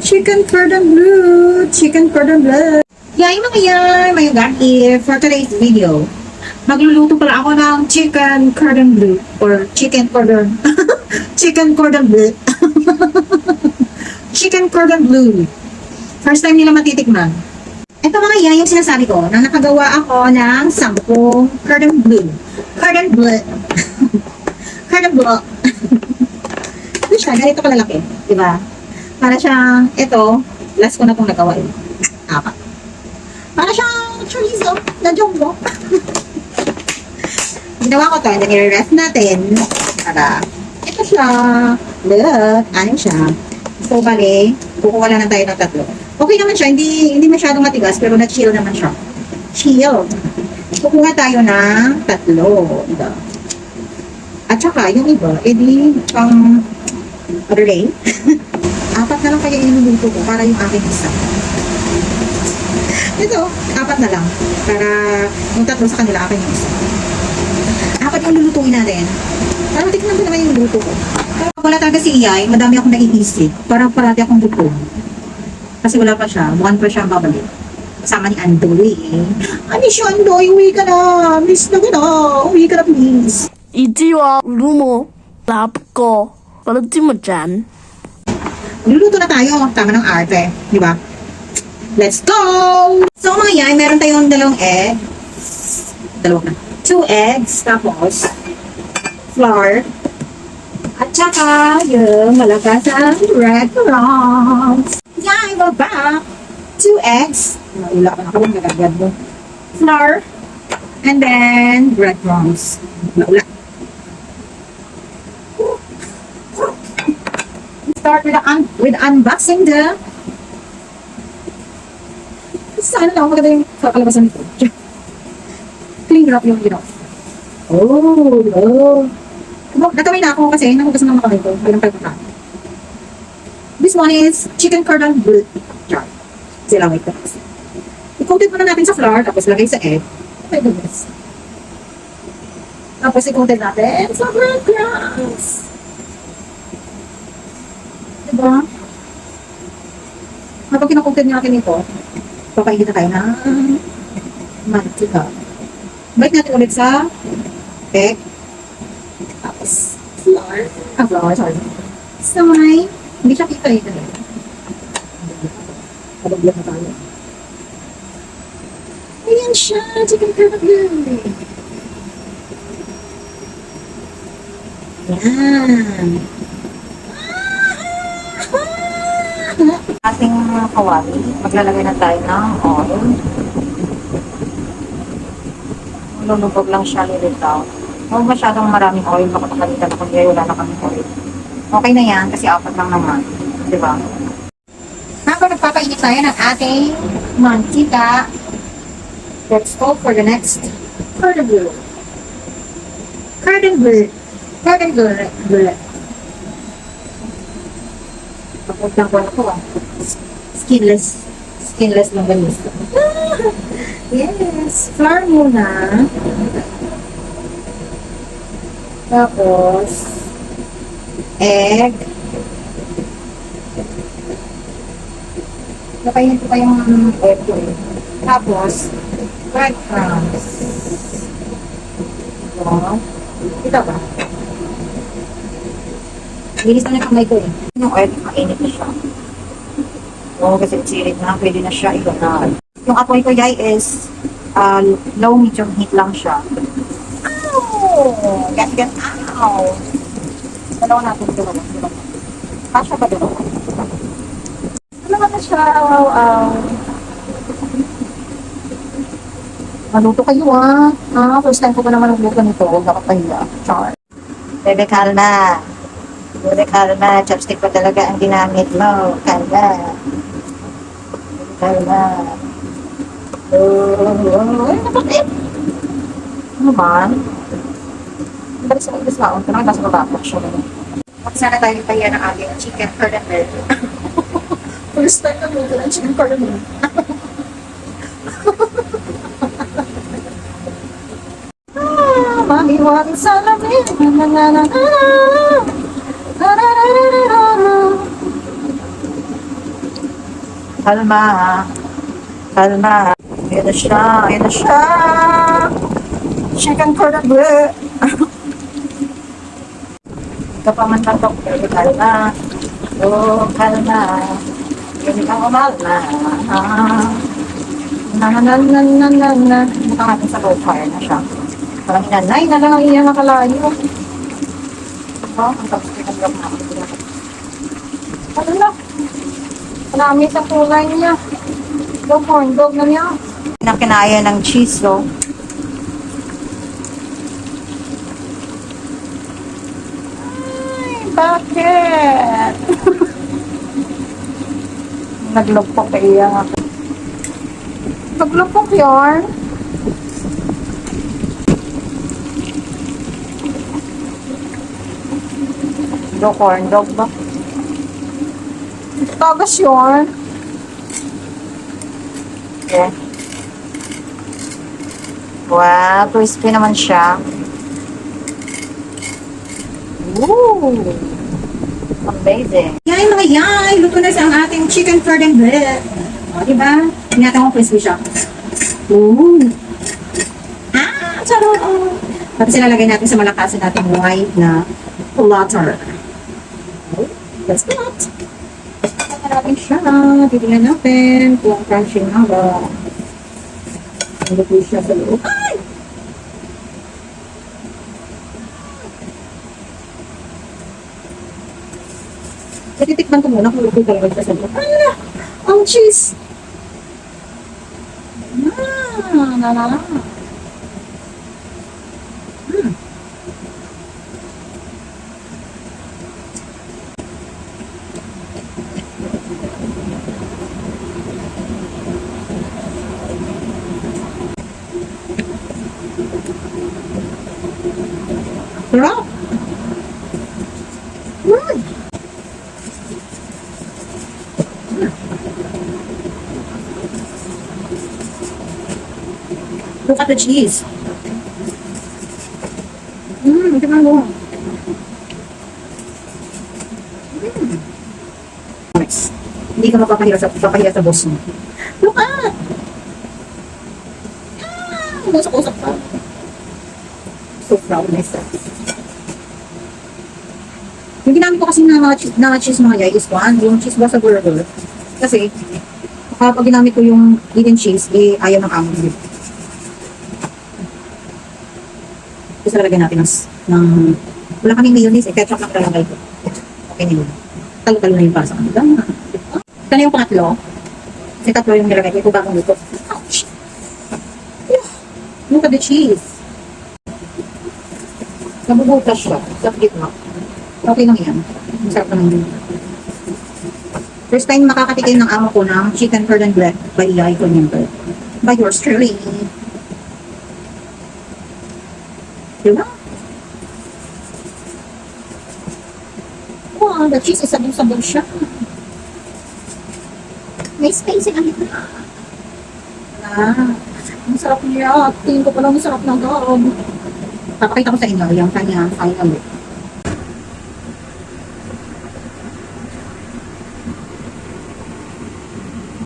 chicken cordon bleu, chicken cordon bleu. Yay mga yan, may here for today's video. Magluluto pala ako ng chicken cordon bleu or chicken cordon chicken cordon bleu. chicken cordon bleu. First time nila matitikman. Ito mga yan yung sinasabi ko na nakagawa ako ng sampung cordon bleu. Cordon bleu. cordon bleu. Ito siya, ganito kalalaki. Diba? Para siyang, ito, last ko na itong nagawa eh. Apat. Para siyang chorizo na jumbo. Ginawa ko to, and then i-ref natin. Para, ito siya. Look, ano siya. So, bali, kukuha lang tayo ng tatlo. Okay naman siya, hindi hindi masyadong matigas, pero na-chill naman siya. Chill. Kukuha tayo ng tatlo. Diba? At saka, yung iba, edi, pang, array. apat na lang kaya inuluto ko para yung aking isa. Ito, apat na lang. Para yung tatlo sa kanila, akin yung isa. Apat yung lulutuin natin. Para matikman ko naman yung luto ko. Pero pag wala talaga si Iyay, madami akong naiisip. Parang parati akong gutom. Kasi wala pa siya. Buwan pa siya babalik. Kasama ni Andoy eh. Ah, miss you, Andoy. Uwi ka na. Miss na kita. Uwi ka na, please. 一句话，如果打不过，我的这么粘。 Luluto na tayo. Tama ng arte. Di ba? Let's go! So mga yan, meron tayong dalawang egg. Dalawa na. Two eggs. Tapos, flour. At saka, yung malagasang breadcrumbs. Yan, we're back. Two eggs. Wala ka na ka nagagad mo. Flour. And then, breadcrumbs. Wala. Start with un with unboxing the sana lang maganda yung kakalabasan nito. Clean up yung, know. Oh, oh. Natawin na ako kasi nahugasan ng makamay ko. Walang pagkakain. This one is chicken cordon bleu. Char. Sila wait ko. I-coated muna natin sa flour, tapos lagay sa egg. My goodness. Tapos i-coated natin sa breadcrumbs. Diba? Kapag kinakontent natin ito, papainit na tayo ng mantika. Balik natin ulit sa egg. Tapos, flour. Ah, flour, sorry. So, may, hindi siya kita ito. Kabagyan na tayo. Ayan siya, chicken curry. Yan. Ating mga kawali, maglalagay na tayo ng oil. Lulubog lang siya lilitaw. Huwag masyadong maraming oil, baka makalitan ako kaya wala na kami oil. Okay na yan, kasi apat lang naman. Di ba? Habang nagpapainit tayo ng ating mantika, let's go for the next cordon bleu. Cordon bleu. Cordon bleu. Papuntang ko na ko ah. Skinless. Skinless lang ganis. yes. Flour muna. Tapos, egg. Napainin ko pa yung egg ko eh. Tapos, breadcrumbs. Ito. Ito ba? Linis na yung kamay ko eh. Yung oil, mainit na siya. Oo, kasi sirit na, pwede na siya ilunan. Yung apoy ko, yay, is uh, low medium heat lang siya. Ow! Get, get, ow! Dalawa natin ito. Diba? Kasha ba dalawa? Dalawa na siya, um, Maluto kayo ah. Ah, first time ko pa naman nagluto nito. Huwag nakakahiya. Char. Bebe Carla. Bebe Carla. Chopstick pa talaga ang ginamit mo. Bebe Carla. Oh, oh. Ano ba? Balik sa English na. Ito na nasa baba ko siya. Huwag sana tayo tayo ng ating chicken cordon bleu. First time na luto ng chicken cordon bleu. Mahiwag sa lamig na na na na na Kalma. Kalma. Ayan na siya. Ayan na siya. Chicken curd Kapaman ng doktor, kalma. Oh, kalma. Hindi ka umalma. Na na na na na na na. Mukha natin sa low fire na siya. Parang inanay na lang ang iyang nakalayo. Oh, ang tapos. Ano na? Marami sa kulay niya. Yung corn dog na niya. Na kinaya ng cheese, oh. Ay, bakit? Naglupok kaya. Naglupok yarn. Do corn dog ba? Tagas yarn. Okay. Wow, crispy naman siya. Ooh! Amazing. Yay, mga yay! Luto na sa ating chicken curd and bread. O, diba? Ingatan ko crispy siya. Ooh! Ah, charot! Tapos ilalagay natin sa malakasan natin white na platter. Let's go! Ito natin siya. Titingnan natin kung crunchy nga ba. Po siya sa loob. Ay! Natitikman ko muna kung luto talaga siya sa loob. Ala! Ang cheese! Ah, na na na. Hmm. Sarap! Mm. Look at the cheese. Mmm, tingnan mo. Mm. Nice. Hindi ka mapapahira sa, papahira sa boss mo. Look at! Ah, usap-usap pa. So proud myself. Yung ginamit ko kasi na mga, cheese, na cheese mga yay is one, yung cheese ba sa burger. Kasi, kapag ginamit ko yung hidden cheese, eh, ayaw ng amo. Gusto lalagyan natin ng, ng wala kaming mayonnaise, eh, ketchup lang lalagay ko. Okay na yun. Talo-talo na yung para sa kanila. Ito na yung pangatlo. Kasi tatlo yung nilagay ko, ito bagong luto. Ouch! Look at the cheese. Nabubutas siya sa gitna. Okay lang yan. Masarap naman yun. First time makakatikim ng amo ko ng chicken curd and bread by Yai Kunyember. By yours truly. Diba? Wow, the cheese is sabog-sabog siya. May space ang gitna. Ah, ang sarap niya. Tingin ko pala masarap na gawag. Papakita ko sa inyo yung kanya final look.